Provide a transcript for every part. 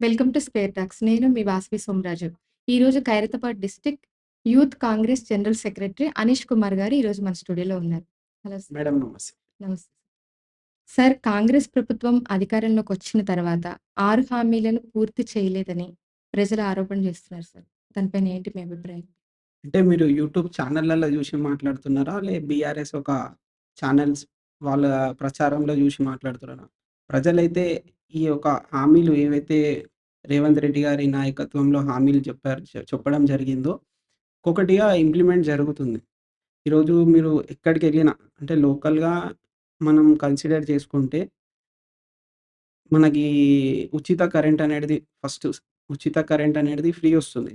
Welcome to square talks. నేను మీ వాసవి సోమరాజు. ఈరోజు Khairatabad district youth Congress general secretary Anish Kumar గారు ఈరోజు మన స్టూడియోలో ఉన్నారు. Hello sir. మేడం నమస్తే. నమస్తే. సార్ కాంగ్రెస్ ప్రభుత్వం అధికారంలోకి వచ్చిన తర్వాత 6 హామీలను పూర్తి చేయలేదని ప్రజలు ఆరోపణ చేస్తున్నారు సార్. దానిపైన ఏంటి మీ అభిప్రాయం? అంటే మీరు యూట్యూబ్ ఛానళ్ళలో జూసి మాట్లాడుతున్నారా? లే బీఆర్ఎస్ ఒక ఛానల్స్ వాళ్ళ ప్రచారంలో జూసి మాట్లాడుతున్నారా? ప్రజలైతే ఈ యొక్క హామీలు ఏవైతే రేవంత్ రెడ్డి గారి నాయకత్వంలో హామీలు చెప్పారు చెప్పడం జరిగిందో, ఒక్కొక్కటిగా ఇంప్లిమెంట్ జరుగుతుంది. ఈరోజు మీరు ఎక్కడికెళ్ళినా అంటే లోకల్‌గా మనం కన్సిడర్ చేసుకుంటే మనకి ఉచిత కరెంట్ అనేది ఫస్ట్ ఉచిత కరెంట్ అనేది ఫ్రీ వస్తుంది.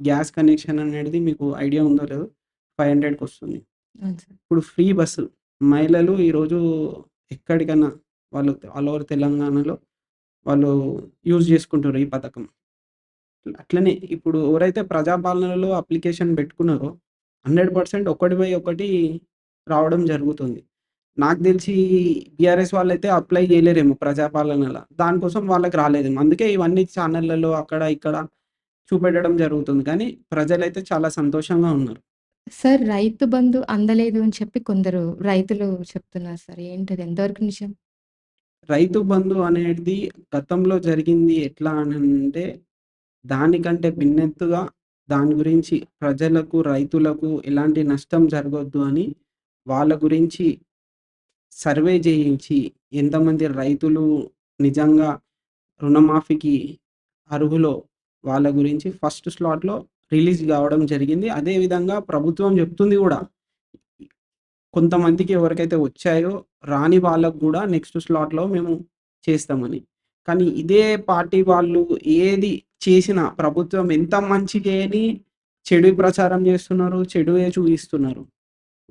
గ్యాస్ కనెక్షన్ అనేది మీకు ఐడియా ఉందో లేదో 500కి వస్తుంది. అవును సార్. ఇప్పుడు ఫ్రీ బస్సు మహిళలు ఈరోజు ఎక్కడికన్నా వాళ్ళు ఆల్ ఓవర్ తెలంగాణలో వాళ్ళు యూజ్ చేసుకుంటారు ఈ పథకం. అట్లనే ఇప్పుడు ఎవరైతే ప్రజాపాలనలో అప్లికేషన్ పెట్టుకున్నారో 100% ఒకటి బై ఒకటి రావడం జరుగుతుంది. నాకు తెలిసి బీఆర్ఎస్ వాళ్ళైతే అప్లై చేయలేరేమో ప్రజాపాలనలో దానికోసం వాళ్ళకి రాలేదేమో. అందుకే ఇవన్నీ ఛానళ్ళలో అక్కడ ఇక్కడ చూపెట్టడం జరుగుతుంది. కానీ ప్రజలైతే చాలా సంతోషంగా ఉన్నారు. సార్ రైతు బంధు అందలేదు అని చెప్పి కొందరు రైతులు చెప్తున్నారు సార్. ఏంటది ఎంతవరకు నిజం? రైతు బంధు అనేది గతంలో జరిగింది ఎట్లా అని అంటే దానికంటే భిన్నెత్తుగా దాని గురించి ప్రజలకు, రైతులకు ఎలాంటి నష్టం జరగొద్దు అని వాళ్ళ గురించి సర్వే చేయించి ఎంతమంది రైతులు నిజంగా రుణమాఫీకి అర్హులో వాళ్ళ గురించి ఫస్ట్ స్లాట్‌లో రిలీజ్ కావడం జరిగింది. అదే విధంగా ప్రభుత్వం చెప్తుంది కూడా కొంతమందికి ఎవరికైతే వచ్చాయో రాని వాళ్ళకు కూడా నెక్స్ట్ స్లాట్‌లో మేము చేస్తామని. కానీ ఇదే పార్టీ వాళ్ళు ఏది చేసినా ప్రభుత్వం ఎంత మంచి చేయని చెడు ప్రచారం చేస్తున్నారు. చెడువే చూపిస్తున్నారు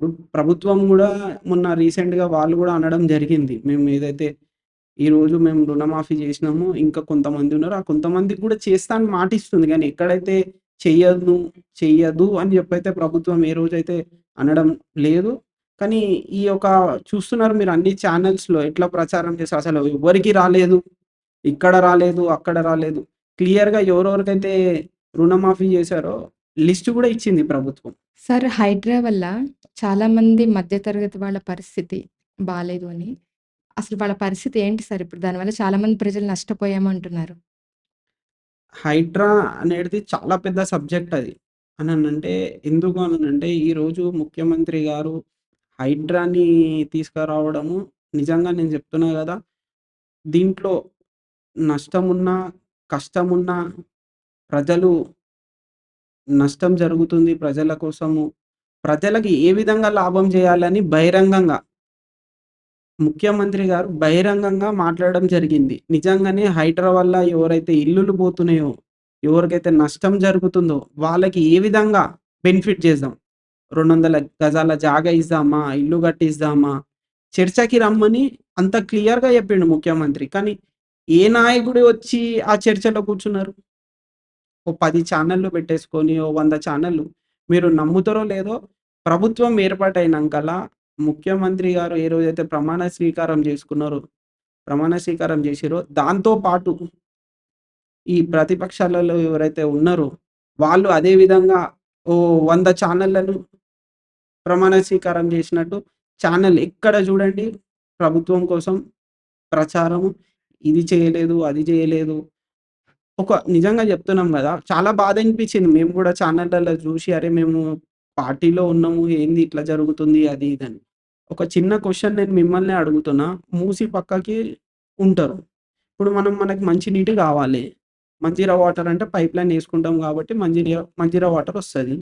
ఇప్పుడు ప్రభుత్వం కూడా మొన్న రీసెంట్‌గా వాళ్ళు కూడా అనడం జరిగింది. మేము ఏదైతే ఈరోజు మేము రుణమాఫీ చేసినాము. ఇంకా కొంతమంది ఉన్నారు. ఆ కొంతమందికి కూడా చేస్తా అని మాటిస్తుంది. కానీ ఎక్కడైతే చెయ్యదు చెయ్యదు అని చెప్పైతే ప్రభుత్వం ఏ రోజైతే అనడం లేదు. కానీ ఈ యొక్క చూస్తున్నారు మీరు అన్ని ఛానల్స్‌లో ఎట్లా ప్రచారం చేస్తారు. అసలు ఎవ్వరికీ రాలేదు. ఇక్కడ రాలేదు, అక్కడ రాలేదు. క్లియర్‌గా ఎవరెవరికైతే రుణమాఫీ చేశారో లిస్ట్ గూడా ఇచ్చింది ప్రభుత్వం. సార్ హైడ్రా వల్ల చాలామంది మధ్య తరగతి వాళ్ళ పరిస్థితి బాలేదు అని. అసలు వాళ్ళ పరిస్థితి ఏంటి సార్ ఇప్పుడు? దానివల్ల చాలామంది ప్రజలు నష్టపోయాము అంటున్నారు. హైడ్రా అనేది చాలా పెద్ద సబ్జెక్ట్ అది. అననంటే ఎందుకు అనంటే ఈరోజు ముఖ్యమంత్రి గారు హైడ్రాని తీసుకురావడము నిజంగా నేను చెప్తున్నా కదా దీంట్లో నష్టమున్నా, కష్టమున్నా ప్రజలు నష్టం జరుగుతుంది ప్రజల కోసము. ప్రజలకి ఏ విధంగా లాభం చేయాలని బహిరంగంగా ముఖ్యమంత్రి గారు బహిరంగంగా మాట్లాడడం జరిగింది. నిజంగానే హైడ్రా వల్ల ఎవరైతే ఇల్లులు పోతున్నాయో, ఎవరికైతే నష్టం జరుగుతుందో వాళ్ళకి ఏ విధంగా బెనిఫిట్ చేద్దాం. 200 గజాల జాగా ఇద్దామా? ఇల్లు కట్టిద్దామా? చర్చకి రమ్మని అంత క్లియర్‌గా చెప్పిండు ముఖ్యమంత్రి. కానీ ఏ నాయకుడు వచ్చి ఆ చర్చలో కూర్చున్నారు? ఓ పది ఛానళ్ళు పెట్టేసుకొని, ఓ వంద ఛానళ్ళు మీరు నమ్ముతారో లేదో ప్రభుత్వం ఏర్పాటైనాకలా ముఖ్యమంత్రి గారు ఏ రోజైతే ప్రమాణ స్వీకారం చేసుకున్నారో, ప్రమాణ స్వీకారం చేసిరో దాంతో పాటు ఈ ప్రతిపక్షాలలో ఎవరైతే ఉన్నారో వాళ్ళు అదే విధంగా ఓ వంద ఛానళ్ళను ప్రమాణ స్వీకారం చేసినట్టు ఛానల్ ఎక్కడ చూడండి ప్రభుత్వం కోసం ప్రచారము. ఇది చేయలేదు, అది చేయలేదు. ఒక నిజంగా చెప్తున్నాం కదా చాలా బాధ అనిపించింది. మేము కూడా ఛానళ్ళలో చూసి అరే! మేము పార్టీలో ఉన్నాము. ఏంది ఇట్లా జరుగుతుంది అది ఇది అని. ఒక చిన్న క్వశ్చన్ నేను మిమ్మల్నే అడుగుతున్నా. మూసి పక్కకి ఉంటారు. ఇప్పుడు మనం మనకి మంచినీటి కావాలి. మంజీరా వాటర్ అంటే పైప్ లైన్ వేసుకుంటాం కాబట్టి మంజీరా మంజీరా వాటర్ వస్తుంది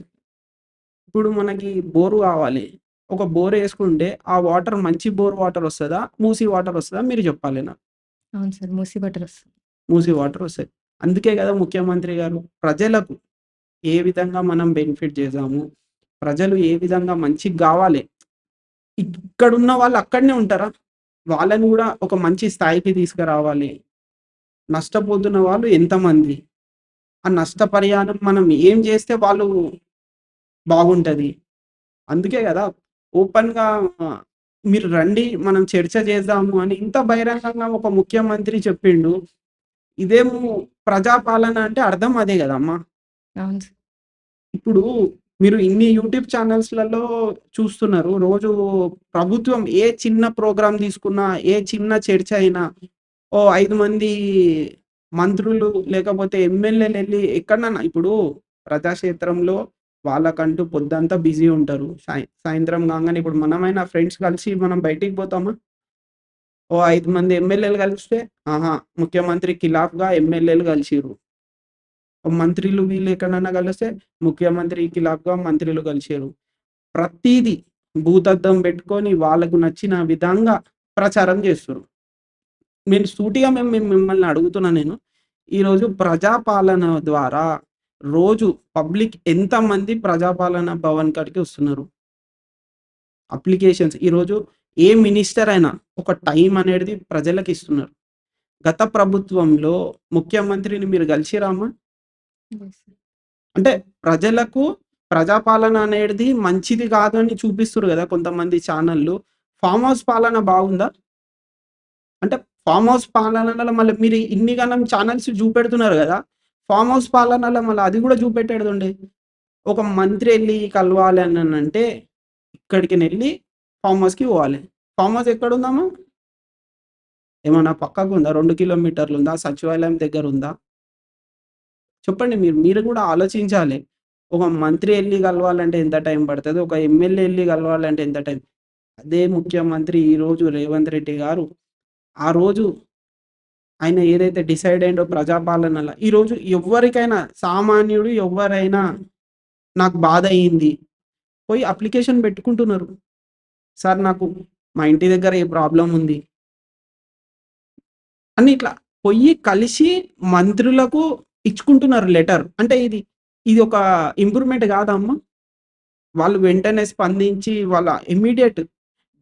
ఇప్పుడు మనకి బోర్ కావాలి. ఒక బోర్ ఏసుకుంటే ఆ వాటర్ మంచి బోర్ వాటర్ వస్తదా? మూసి వాటర్ వస్తదా? మీరు చెప్పాలి నాకు. అవును సార్. మూసి వాటర్ వస్తుంది. మూసి వాటర్ వస్తాయి. అందుకే గదా ముఖ్యమంత్రి గారు ప్రజలకు ఏ విధంగా మనం బెనిఫిట్ చేద్దాము. ప్రజలు ఏ విధంగా మంచిగా గావాలి. ఇక్కడున్న వాళ్ళు అక్కడనే ఉంటారా? వాళ్ళని గూడా ఒక మంచి స్థాయికి తీసుకురావాలి. నష్టపోతున్న వాళ్ళు ఎంతమంది? ఆ నష్టపరిహారం మనం ఏం చేస్తే వాళ్ళు బాగుంటది. అందుకే గదా! ఓపెన్‌గా మీరు రండి మనం చర్చ చేద్దాము అని ఇంత బహిరంగంగా ఒక ముఖ్యమంత్రి చెప్పిండు. ఇదేమో ప్రజాపాలన అంటే అర్థం అదే సార్. ఇప్పుడు మీరు ఇన్ని యూట్యూబ్ ఛానల్స్‌లలో చూస్తున్నారు. రోజు ప్రభుత్వం ఏ చిన్న ప్రోగ్రామ్ తీసుకున్నా, ఏ చిన్న చర్చ అయినా, ఓ 5 మంది మంత్రులు లేకపోతే ఎమ్మెల్యేలెళ్ళి ఎక్కడనన్నా ఇప్పుడు ప్రజాక్షేత్రంలో వాళ్ళకంటూ పొద్దంతా బిజీ ఉంటారు. సాయ సాయంత్రం కాగానే ఇప్పుడు మనమైనా ఫ్రెండ్స్ కలిసి మనం బయటికి పోతామా? ఓ ఐదు మంది ఎమ్మెల్యేలు కలిస్తే, ఆహా! ముఖ్యమంత్రి ఖిలాఫ్‌గా ఎమ్మెల్యేలు కలిసిర్రు. మంత్రులు వీళ్ళు ఎక్కడన్నా కలిస్తే, ముఖ్యమంత్రి ఖిలాఫ్‌గా మంత్రులు కలిసారు ప్రతిదీ భూతద్దం పెట్టుకొని వాళ్ళకు నచ్చిన విధంగా ప్రచారం చేస్తారు నేను సూటిగా మేము మేము మిమ్మల్ని అడుగుతున్నా నేను. ఈరోజు ప్రజాపాలన ద్వారా రోజు పబ్లిక్ ఎంతమంది ప్రజాపాలన భవన్ కాడికి వస్తున్నారు? అప్లికేషన్స్ ఈరోజు ఏ మినిస్టర్ అయినా ఒక టైం అనేది ప్రజలకు ఇస్తున్నారు. గత ప్రభుత్వంలో ముఖ్యమంత్రిని మీరు కలిసి అమ్మా? అంటే ప్రజలకు ప్రజాపాలన అనేది మంచిది కాదు అని చూపిస్తారు కదా కొంతమంది ఛానళ్ళు ఫార్మ్ హౌస్ పాలన బాగుందా? అంటే ఫార్మ్ హౌస్ పాలనలో మళ్ళీ మీరు ఇన్ని గణం ఛానల్స్ చూపెడుతున్నారు కదా ఫార్మ్ హౌస్ పాలనలో మళ్ళీ అది కూడా చూపెట్టేది చూపెట్టేడుండే. ఒక మంత్రి వెళ్ళి కలవాలి అని అంటే ఇక్కడికి వెళ్ళి ఫార్మ్ హౌస్‌కి పోవాలి. ఫార్మ్ హౌస్ ఎక్కడుందమ్మా? ఏమన్నా పక్కకుందా? 2 కిలోమీటర్లుందా? సచివాలయం దగ్గర ఉందా చెప్పండి మీరు. మీరు కూడా ఆలోచించాలి. ఒక మంత్రి వెళ్ళి కలవాలంటే ఎంత టైం పడుతుంది ఒక ఎమ్మెల్యే వెళ్ళి కలవాలంటే ఎంత టైం? అదే ముఖ్యమంత్రి ఈరోజు రేవంత్ రెడ్డి గారు, ఆ రోజు ఆయన ఏదైతే డిసైడ్ అయిందో ప్రజాపాలనల ఈరోజు ఎవరికైనా సామాన్యుడు ఎవరైనా నాకు బాధ అయింది. పోయి అప్లికేషన్ పెట్టుకుంటున్నారు. సార్ నాకు మా ఇంటి దగ్గర ఏ ప్రాబ్లం ఉంది. అని ఇట్లా పొయ్యి కలిసి మంత్రులకు ఇచ్చుకుంటున్నారు లెటర్. అంటే ఇది ఇది ఒక ఇంప్రూవ్‌మెంట్ కాదమ్మా వాళ్ళు వెంటనే స్పందించి వాళ్ళ ఇమ్మీడియేట్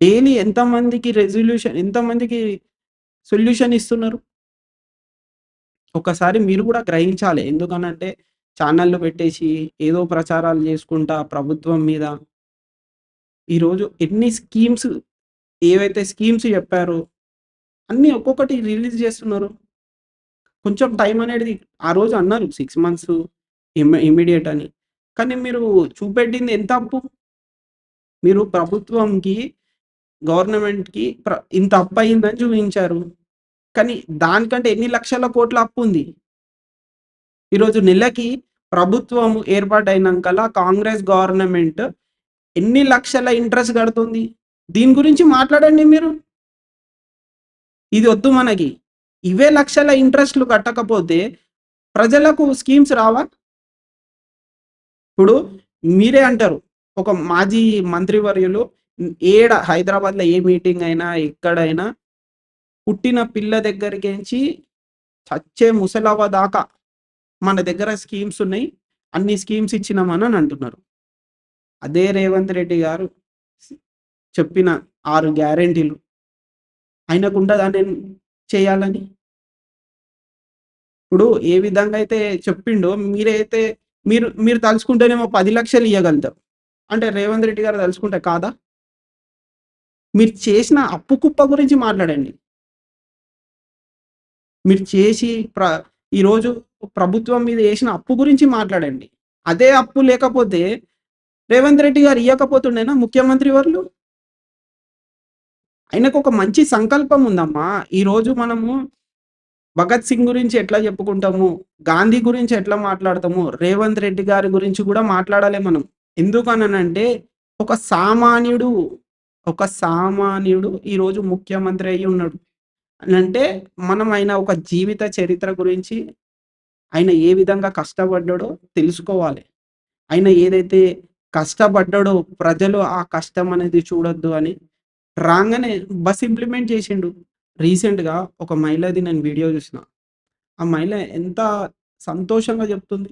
డైలీ ఎంతమందికి రెజల్యూషన్ ఎంతమందికి సొల్యూషన్ ఇస్తున్నారు? ఒకసారి మీరు కూడా గ్రహించాలి. ఎందుకనంటే ఛానళ్ళు పెట్టేసి ఏదో ప్రచారాలు చేసుకుంటా ప్రభుత్వం మీద ఈరోజు ఎన్ని స్కీమ్స్ ఏవైతే స్కీమ్స్ చెప్పారో అన్నీ ఒక్కొక్కటి రిలీజ్ చేస్తున్నారు. కొంచెం టైం అనేది ఆ రోజు అన్నారు సిక్స్ మంత్స్ ఇమ్మీడియట్ ఇమ్మీడియేట్ అని. కానీ మీరు చూపెట్టింది ఎంత అప్పు? మీరు ప్రభుత్వంకి, గవర్నమెంట్‌కి ప్ర ఇంత అప్పయిందని చూపించారు. కానీ దానికంటే ఎన్ని లక్షల కోట్ల అప్పుంది. ఈరోజు నెలకి ప్రభుత్వం ఏర్పాటైనాకలా కాంగ్రెస్ గవర్నమెంట్ ఎన్ని లక్షల ఇంట్రెస్ట్ కడుతుంది? దీని గురించి మాట్లాడండి మీరు. ఇది వద్దు మనకి. ఇవే లక్షల ఇంట్రెస్ట్‌లు కట్టకపోతే ప్రజలకు స్కీమ్స్ రావా? ఇప్పుడు మీరే అంటారు. ఒక మాజీ మంత్రివర్యులు ఏడ హైదరాబాద్‌లో ఏ మీటింగ్ అయినా, ఎక్కడైనా పుట్టిన పిల్ల దగ్గరికించి చచ్చే ముసలవ్వ దాకా మన దగ్గర స్కీమ్స్ ఉన్నాయి. అన్ని స్కీమ్స్ ఇచ్చినామని అని అంటున్నారు. అదే రేవంత్ రెడ్డి గారు చెప్పిన ఆరు గ్యారంటీలు అయినకుండా దాన్ని చేయాలని? ఇప్పుడు ఏ విధంగా అయితే చెప్పిండో మీరైతే మీరు మీరు తలుచుకుంటేనేమో పది లక్షలు ఇవ్వగలుగుతారు అంటే రేవంత్ రెడ్డి గారు తలుచుకుంటే కాదా? మీరు చేసిన అప్పు కుప్ప గురించి మాట్లాడండి. మీరు చేసి ప్ర ఈరోజు ప్రభుత్వం మీద వేసిన అప్పు గురించి మాట్లాడండి. అదే అప్పు లేకపోతే రేవంత్ రెడ్డి గారు ఇవ్వకపోతుండేనా ముఖ్యమంత్రి వర్లు? ఆయనకొక మంచి సంకల్పం ఉందమ్మా. ఈరోజు మనము భగత్ సింగ్ గురించి ఎట్లా చెప్పుకుంటాము, గాంధీ గురించి ఎట్లా మాట్లాడతాము, రేవంత్ రెడ్డి గారి గురించి కూడా మాట్లాడాలి మనం. ఎందుకననంటే ఒక సామాన్యుడు, ఒక సామాన్యుడు ఈరోజు ముఖ్యమంత్రి అయ్యి ఉన్నాడు. అంటే మనం ఆయన ఒక జీవిత చరిత్ర గురించి ఆయన ఏ విధంగా కష్టపడ్డాడో తెలుసుకోవాలి. ఆయన ఏదైతే కష్టపడ్డాడో ప్రజలు ఆ కష్టం అనేది చూడొద్దు అని రాగానే బస్ ఇంప్లిమెంట్ చేసిండు. రీసెంట్‌గా ఒక మహిళది నేను వీడియో చూసిన. ఆ మహిళ ఎంత సంతోషంగా చెప్తుంది.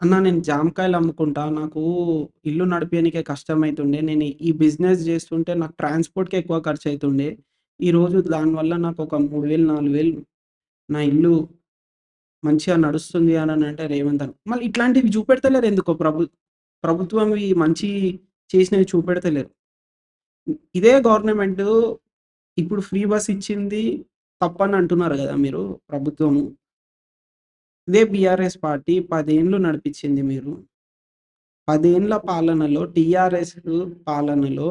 అన్న నేను జామకాయలు అమ్ముకుంటా. నాకు ఇల్లు నడిపేయనికే కష్టమవుతుండే నేను ఈ బిజినెస్ చేస్తుంటే నాకు ట్రాన్స్పోర్ట్కి ఎక్కువ ఖర్చు అవుతుండే ఈరోజు దానివల్ల నాకు ఒక 3000, 4000 నా ఇల్లు మంచిగా నడుస్తుంది అననంటే రేవంత్ అన్న. మళ్ళీ ఇట్లాంటివి చూపెడతలేరు ఎందుకో ప్రభు ప్రభుత్వంవి మంచి చేసినవి చూపెడతలేరు. ఇదే గవర్నమెంట్ ఇప్పుడు ఫ్రీ బస్ ఇచ్చింది తప్పని అంటున్నారు కదా మీరు ప్రభుత్వము. ఇదే బీఆర్ఎస్ పార్టీ పదేండ్లు నడిపించింది మీరు. పదేండ్ల పాలనలో టీఆర్ఎస్ పాలనలో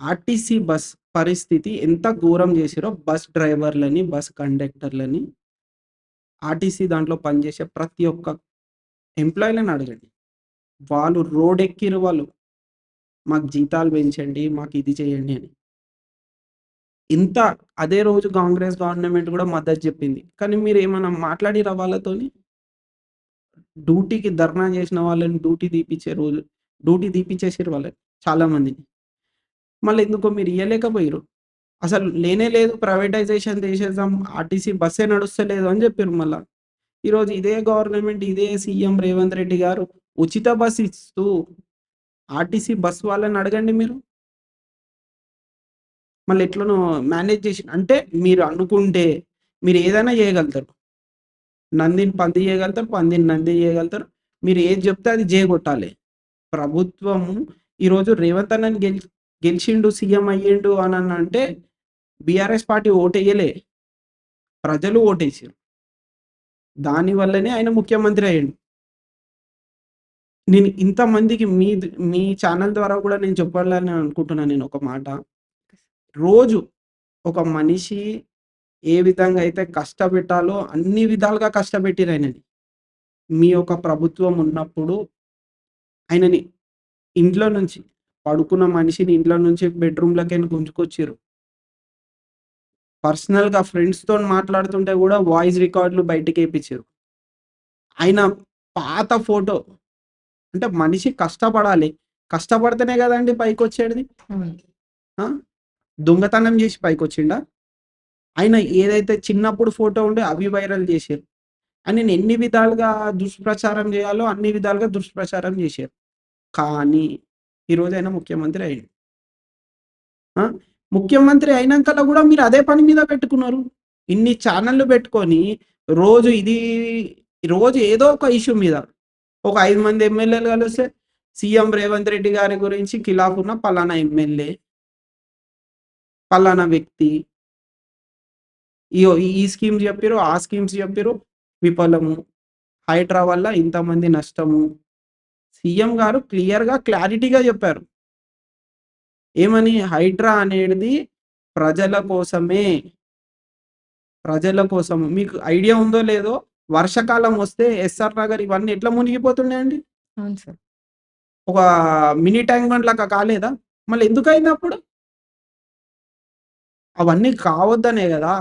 ఆర్టీసీ బస్ పరిస్థితి ఎంత ఘోరం చేసిరో బస్ డ్రైవర్‌లని, బస్ కండక్టర్‌లని ఆర్టీసీ దాంట్లో పనిచేసే ప్రతి ఒక్క ఎంప్లాయీలను అడగండి. వాళ్ళు రోడెక్కిర్రు వాళ్ళు. మాకు జీతాలు పెంచండి, మాకు ఇది చేయండి అని. ఇంత అదే రోజు కాంగ్రెస్ గవర్నమెంట్ కూడా మద్దతు చెప్పింది. కానీ మీరు ఏమైనా మాట్లాడిరా వాళ్ళతోని? డ్యూటీకి ధర్నా చేసిన వాళ్ళని డ్యూటీ తీపిచ్చే రోజు డ్యూటీ తీపిచ్చేసారు వాళ్ళని చాలామందిని మళ్ళీ ఎందుకో మీరు ఇవ్వలేకపోయారు అసలు లేనే లేదు ప్రైవేటైజేషన్ చేసేద్దాం. ఆర్టీసీ బస్సే నడుస్తలేదు అని చెప్పిర్రు మళ్ళా. ఈరోజు ఇదే గవర్నమెంట్ ఇదే సీఎం రేవంత్ రెడ్డి గారు ఉచిత బస్ ఇస్తూ ఆర్టీసీ బస్ వాళ్ళని అడగండి మీరు. మళ్ళీ ఎట్లనో మేనేజ్ చేసి అంటే మీరు అనుకుంటే మీరు ఏదైనా చేయగలుగుతారు. నందిని పంది చేయగలుగుతారు. పందిని నంది చేయగలుగుతారు. మీరు ఏది చెప్తే అది చేయగొట్టాలి ప్రభుత్వం ఈరోజు రేవంత్ అన్నని గెలి గెలిచిండు సీఎం అయ్యిండు అని అంటే బీఆర్ఎస్ పార్టీ ఓటేయలే ప్రజలు ఓటేసారు దానివల్లనే ఆయన ముఖ్యమంత్రి అయ్యాడు నేను ఇంతమందికి మీ మీ ఛానల్ ద్వారా కూడా నేను చెప్పాలని అనుకుంటున్నాను నేను ఒక మాట. రోజు ఒక మనిషి ఏ విధంగా అయితే కష్టపెట్టాలో అన్ని విధాలుగా కష్టపెట్టిర్రు ఆయనని. మీ యొక్క ప్రభుత్వం ఉన్నప్పుడు ఆయనని ఇంట్లో నుంచి పడుకున్న మనిషిని ఇంట్లో నుంచి బెడ్‌రూమ్‌లోకెళ్ళి గుంజుకొచ్చిర్రు. పర్సనల్‌గా ఫ్రెండ్స్‌తోని మాట్లాడుతుంటే కూడా వాయిస్ రికార్డులు బయటికేపిచ్చిర్రు. ఆయన పాత ఫోటో అంటే మనిషి కష్టపడాలి. కష్టపడితేనే కదండీ. అవును. ఆ! దొంగతనం చేసి పైకొచ్చిండా? ఆయన ఏదైతే చిన్నప్పుడు ఫోటో ఉండే అవి వైరల్ చేసిర్రు. ఆయనని ఎన్ని విధాలుగా దుష్ప్రచారం చేయాలో అన్ని విధాలుగా దుష్ప్రచారం చేశారు. కానీ ఈరోజు ఆయన ముఖ్యమంత్రి అయ్యాడు ముఖ్యమంత్రి అయినంకల కూడా మీరు అదే పని మీద పెట్టుకున్నారు. ఇన్ని ఛానళ్ళు పెట్టుకొని రోజు ఇది రోజు ఏదో ఒక ఇష్యూ మీద ఒక ఐదు మంది ఎమ్మెల్యేలు కలిస్తే సీఎం రేవంత్ రెడ్డి గారి గురించి ఖిలాఫ్ ఉన్న పలానా ఎమ్మెల్యే. పలానా వ్యక్తి. ఈ స్కీమ్స్ చెప్పిర్రు, ఆ స్కీమ్స్ చెప్పిర్రు విఫలము. హైడ్రా వల్ల ఇంతమంది నష్టము. సీఎం గారు క్లియర్‌గా క్లారిటీగా చెప్పారు. ఏమని? హైడ్రా అనేది ప్రజల కోసమే. ప్రజల కోసం. మీకు ఐడియా ఉందో లేదో వర్షాకాలం వస్తే ఎస్ఆర్ నగర్ ఇవన్నీ ఎట్లా మునిగిపోతున్నాయండి? అవును సార్. ఒక మినీ ట్యాంక్ బండ్ లాగా కాలేదా? మళ్ళీ ఎందుకయిందప్పుడు? అవన్నీ కావద్దనే గదా!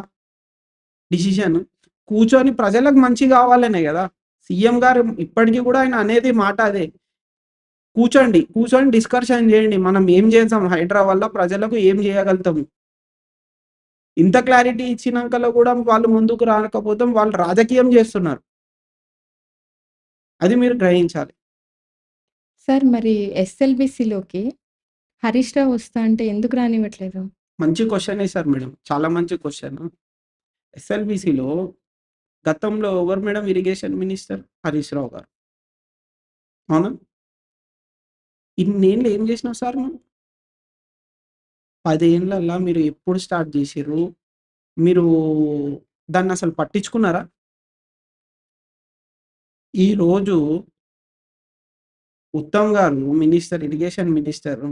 డిసిషన్. కూర్చొని ప్రజలకు మంచి కావాలనే గదా! సీఎం గారు ఇప్పటికి కూడా ఆయన అనేది మాట అదే. కూర్చోండి. కూర్చొని డిస్కషన్ చేయండి. మనం ఏం హైడ్రా వల్ల ప్రజలకు ఏం చేయగలుగుతాము? ఇంత క్లారిటీ ఇచ్చినంకల కూడా వాళ్ళు ముందుకు రాకపోతే వాళ్ళు రాజకీయం చేస్తున్నారు. అది మీరు గ్రహించాలి. సార్ మరి ఎస్ఎల్‌బీసీలోకి హరీష్ రావు వస్తా అంటే ఎందుకు రానివ్వట్లేదు? మంచి క్వెషన్ ఏసారు మేడం. చాలా మంచి క్వెషన్. ఎస్ఎల్‌బీసీలో గతంలో ఎవరు madam irrigation minister? Harish Rao గారు. అవునా? ఇన్నేళ్ళు ఏం చేసినావు సార్ నువ్వు? పదేళ్ళల్లా మీరు ఎప్పుడు స్టార్ట్ చేసిర్రు? మీరు దాన్ని అసలు పట్టించుకున్నారా? ఈరోజు ఉత్తమ్ గారు మినిస్టర్ ఇరిగేషన్ మినిస్టర్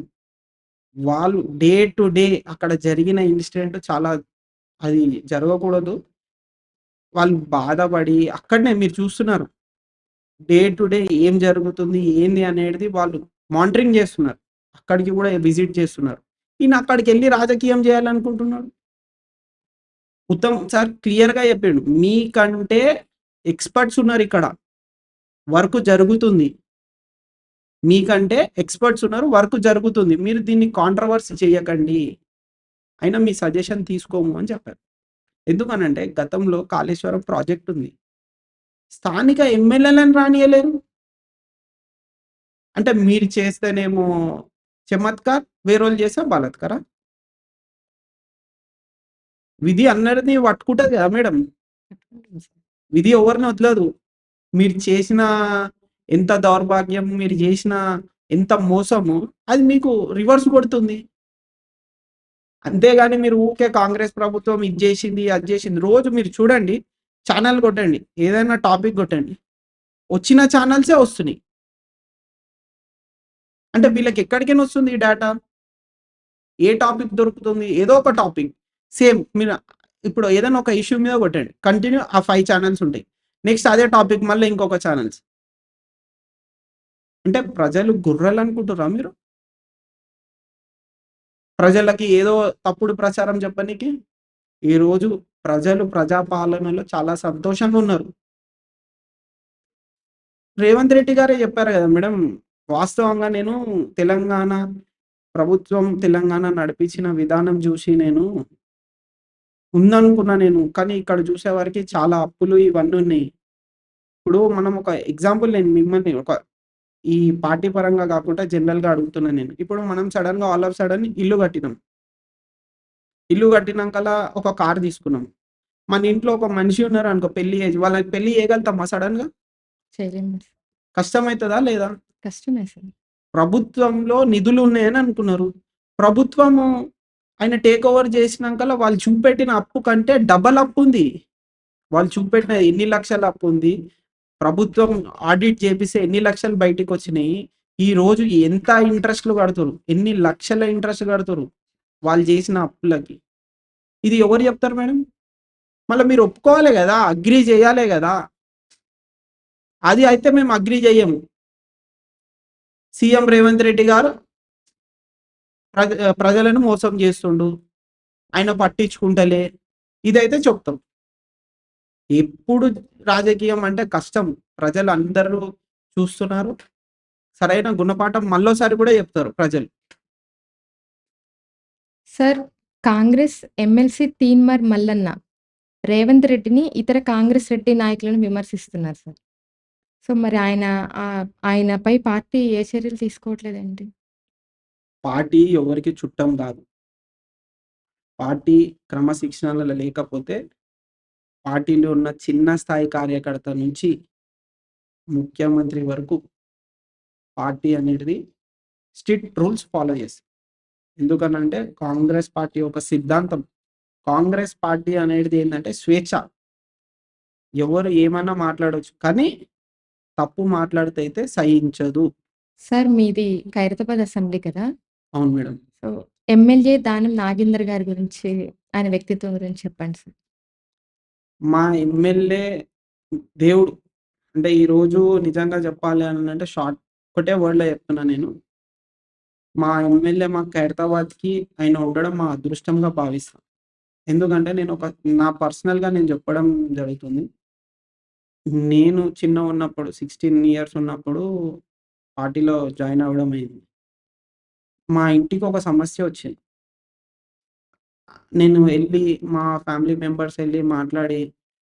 వాళ్ళు డే టు డే అక్కడ జరిగిన ఇన్సిడెంట్ చాలా అది జరగకూడదు. వాళ్ళు బాధపడి అక్కడనే మీరు చూస్తున్నారు. డే టు డే ఏం జరుగుతుంది? ఏంది అనేది వాళ్ళు మానిటరింగ్ చేస్తున్నారు. అక్కడికి కూడా విజిట్ చేస్తున్నారు. ఈయన అక్కడికి వెళ్ళి రాజకీయం చేయాలనుకుంటున్నాడు. ఉత్తమ్ సార్ క్లియర్‌గా చెప్పాడు మీకంటే ఎక్స్‌పర్ట్స్ ఉన్నారు ఇక్కడ వర్క్ జరుగుతుంది. మీకంటే ఎక్స్‌పర్ట్స్ ఉన్నారు. వర్క్ జరుగుతుంది. మీరు దీన్ని కాంట్రవర్సీ చేయకండి. అయినా మీ సజెషన్ తీసుకోము అని చెప్పారు. ఎందుకనంటే గతంలో కాళేశ్వరం ప్రాజెక్ట్ ఉంది. స్థానిక ఎమ్మెల్యేలను రానియలేరు. అంటే మీరు చేస్తేనేమో చమత్కార్, వేరే చేస్తే బలత్కారా విధి అందరిని పట్టుకుంటుంది కదా మేడం. విధి ఎవరిని వదలదు. మీరు చేసిన ఎంత దౌర్భాగ్యం, మీరు చేసిన ఎంత మోసము అది మీకు రివర్స్ కొడుతుంది. అంతేగాని మీరు ఊకే కాంగ్రెస్ ప్రభుత్వం ఇది చేసింది, అది చేసింది. రోజు మీరు చూడండి ఛానల్ కొట్టండి. ఏదైనా టాపిక్ కొట్టండి. వచ్చిన ఛానల్సే వస్తున్నాయి. అంటే వీళ్ళకి ఎక్కడికైనా వస్తుంది ఈ డేటా. ఏ టాపిక్ దొరుకుతుంది? ఏదో ఒక టాపిక్. సేమ్ మీరు ఇప్పుడు ఏదైనా ఒక ఇష్యూ మీద కొట్టండి. కంటిన్యూ ఆ ఫైవ్ ఛానల్స్ ఉంటాయి. నెక్స్ట్ అదే టాపిక్ మళ్ళీ ఇంకొక ఛానల్స్. అంటే ప్రజలు గొర్రెలనుకుంటుర్రా మీరు? ప్రజలకి ఏదో తప్పుడు ప్రచారం చెప్పనీకి. ఈరోజు ప్రజలు ప్రజాపాలనలో చాలా సంతోషంగా ఉన్నారు. రేవంత్ రెడ్డి గారే చెప్పారు కదా మేడం. వాస్తవంగా నేను తెలంగాణ ప్రభుత్వం తెలంగాణ నడిపించిన విధానం జూసి నేను ఉందనుకున్నా నేను. కానీ ఇక్కడ చూసేవరకి చాలా అప్పులు ఇవన్నీ ఉన్నాయి. ఇప్పుడు మనం ఒక ఎగ్జాంపుల్ నేను మిమ్మల్ని ఒక ఈ పార్టీ పరంగా గాకుండా జనరల్‌గా అడుగుతున్నా నేను. ఇప్పుడు మనం సడెన్‌గా ఆల్ ఆఫ్ సడెన్ ఇల్లు కట్టినాం. ఇల్లు కట్టినంకలా ఒక కార్ తీసుకున్నాం. మన ఇంట్లో ఒక మనిషి ఉన్నారనుకో పెళ్ళి ఏజ్ వాళ్ళకి పెళ్ళి చేయగలుగుతామా సడెన్‌గా? చేయలేము. కష్టమైతదా? లేదా? కష్టమే సార్. ప్రభుత్వంలో నిధులు ఉన్నాయని అనుకున్నారు. ప్రభుత్వము ఆయన టేక్ ఓవర్ చేసినాక వాళ్ళు చూపెట్టిన అప్పు కంటే డబల్ అప్పు ఉంది వాళ్ళు చూపెట్టిన ఎన్ని లక్షల అప్పు ఉంది ప్రభుత్వం ఆడిట్ చేపిస్తే ఎన్ని లక్షలు బయటికి వచ్చినాయి ఈ రోజు ఎంత ఇంట్రెస్ట్‌లు కడతారు ఎన్ని లక్షల ఇంట్రెస్ట్ కడుతుర్రు. వాళ్ళు చేసిన అప్పులకి. ఇది ఎవరు చెప్తారు మేడం? మళ్ళీ మీరు ఒప్పుకోవాలి కదా అగ్రి చేయాలి కదా అది అయితే మేము అగ్రీ చేయము సీఎం రేవంత్ రెడ్డి గారు ప్రజ ప్రజలను మోసం చేస్తుండు. ఆయన పట్టించుకుంటలే. ఇదైతే చెప్తాం. ఎప్పుడు రాజకీయం అంటే కష్టం. ప్రజలు అందరూ చూస్తున్నారు. సరైన గుణపాఠం మళ్ళోసారి కూడా చెప్తారు ప్రజలు. సార్ కాంగ్రెస్ ఎమ్మెల్సీ తీన్మర్ మల్లన్న రేవంత్ రెడ్డిని ఇతర కాంగ్రెస్ రెడ్డి నాయకులను విమర్శిస్తున్నారు సార్. సో మరి ఆయన ఆహ్, ఆయనపై పార్టీ ఏ చర్యలు తీసుకోవట్లేదేంటి? పార్టీ ఎవరికీ చుట్టం గాదు. పార్టీ క్రమశిక్షణలో లేకపోతే పార్టీలో ఉన్న చిన్న స్థాయి కార్యకర్త నుంచి ముఖ్యమంత్రి వరకు పార్టీ అనేటిది స్ట్రిక్ట్ రూల్స్ ఫాలో చేస్తది. ఎందుకనంటే కాంగ్రెస్ పార్టీ ఒక సిద్ధాంతం. కాంగ్రెస్ పార్టీ అనేది ఏందంటే స్వేచ్ఛ. ఎవరు ఏమన్నా మాట్లాడొచ్చు. కానీ తప్పు మాట్లాడితే అయితే సహించదు. సార్ మీది ఖైరతాబాద్ అసెంబ్లీ కదా! అవును madam. So MLA Danam Nagender గారి గురించి ఆయన వ్యక్తిత్వం గురించి చెప్పండి సార్. మా ఎమ్మెల్యే దేవుడు. అంటే ఈరోజు నిజంగా చెప్పాలి అనంటే షార్ట్ ఒకటే వర్డ్‌లో చెప్తున్నా నేను. మా ఎమ్మెల్యే మా ఖైరతాబాద్‌కి ఆయన ఉండడం మా అదృష్టంగా భావిస్తా. ఎందుకంటే నేను ఒక నా పర్సనల్‌గా నేను చెప్పడం జరుగుతుంది. నేను చిన్నగున్నప్పుడు 16 ఇయర్స్ ఉన్నప్పుడు పార్టీలో జాయిన్ అవ్వడం అయింది. మా ఇంటికి ఒక సమస్య వచ్చింది. నేను ఎళ్ళి మా ఫ్యామిలీ మెంబర్స్ ఎళ్ళి మాట్లాడి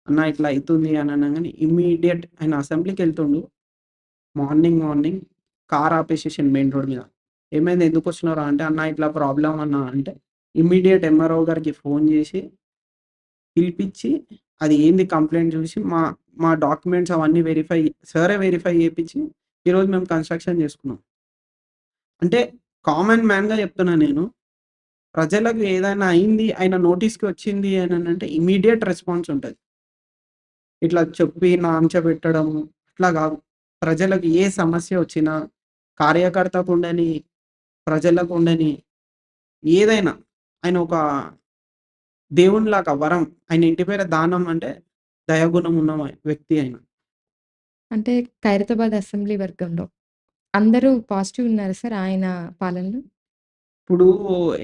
అన్న ఇట్లా అయితుంది అని అనంగానే ఇమ్మీడియేట్ ఆయన అసెంబ్లీకెళ్తుండు. మార్నింగ్ మార్నింగ్ కార్ ఆపేసేసిండు మెయిన్ రోడ్ మీద. ఏమైంది ఎందుకొచ్చినావురా అంటే అన్న ఇట్లా ప్రాబ్లమ్ అన్న అంటే ఇమ్మీడియేట్ ఎంఆర్‌ఓ గారికి ఫోన్ చేసి పిలిపించి అది ఏంది కంప్లైంట్ చూసి మా మా డాక్యుమెంట్స్ అవన్నీ వెరిఫై సరే వెరిఫై చేయించి ఈరోజు మేము కన్‌స్ట్రక్షన్ చేసుకున్నాం. అంటే కామన్ మ్యాన్‌గా చెప్తున్నా నేను. ప్రజలకు ఏదైనా అయింది ఆయన నోటీస్‌కి వచ్చింది అని అంటే ఇమ్మీడియేట్ రెస్పాన్స్ ఉంటుంది ఇట్లా చెప్పి నాంచబెట్టడం అట్లా కాదు ప్రజలకు ఏ సమస్య వచ్చినా కార్యకర్తకు ఉండని, ప్రజలకు ఉండని ఏదైనా ఆయన ఒక దేవునిలాగా వరం. ఆయన ఇంటి పేరే దానం అంటే దయాగుణం ఉన్న వ్యక్తి ఆయన. అంటే ఖైరతాబాద్ అసెంబ్లీ వర్గంలో అందరూ పాజిటివ్ ఉన్నారా సార్ ఆయన పాలనలో? ఇప్పుడు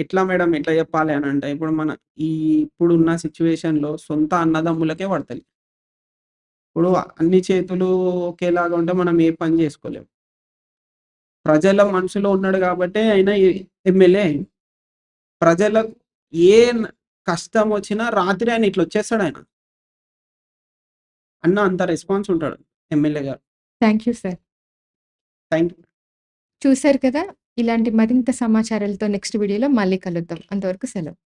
ఎట్లా మేడం ఎట్లా చెప్పాలి అనంటే ఇప్పుడు మన ఈ ఇప్పుడున్న సిట్యుయేషన్‌లో సొంత అన్నదమ్ములకే పడతయి. ఇప్పుడు అన్ని చేతులు ఒకేలాగా ఉంటే మనం ఏ పని చేసుకోలేం. ప్రజల మనసులో ఉన్నాడు కాబట్టే ఆయన ఎమ్మెల్యే అయిండు. ప్రజలకు ఏ కష్టం వచ్చినా రాత్రి ఆయన ఇట్లా వచ్చేస్తాడాయన. అన్న అంత రెస్పాన్స్ ఉంటాడు ఎమ్మెల్యే గారు. Thank you sir. Thank you. చూసారు కదా! ఇలాంటి మరింత సమాచారాలతో నెక్స్ట్ వీడియోలో మళ్ళీ కలుద్దాం. అంతవరకు సెలవు.